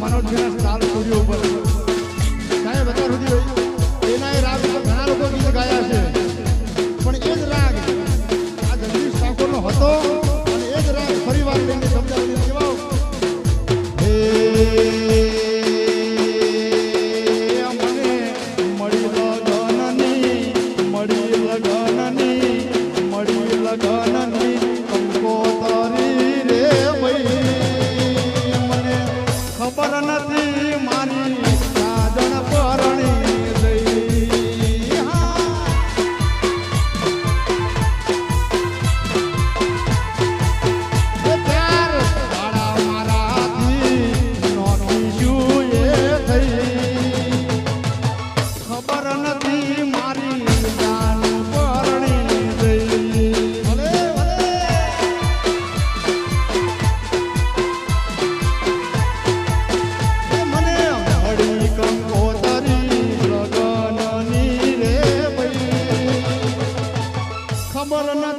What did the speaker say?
જમાનો છે? લાલ સૂર્ય ઉપર সমরনাথ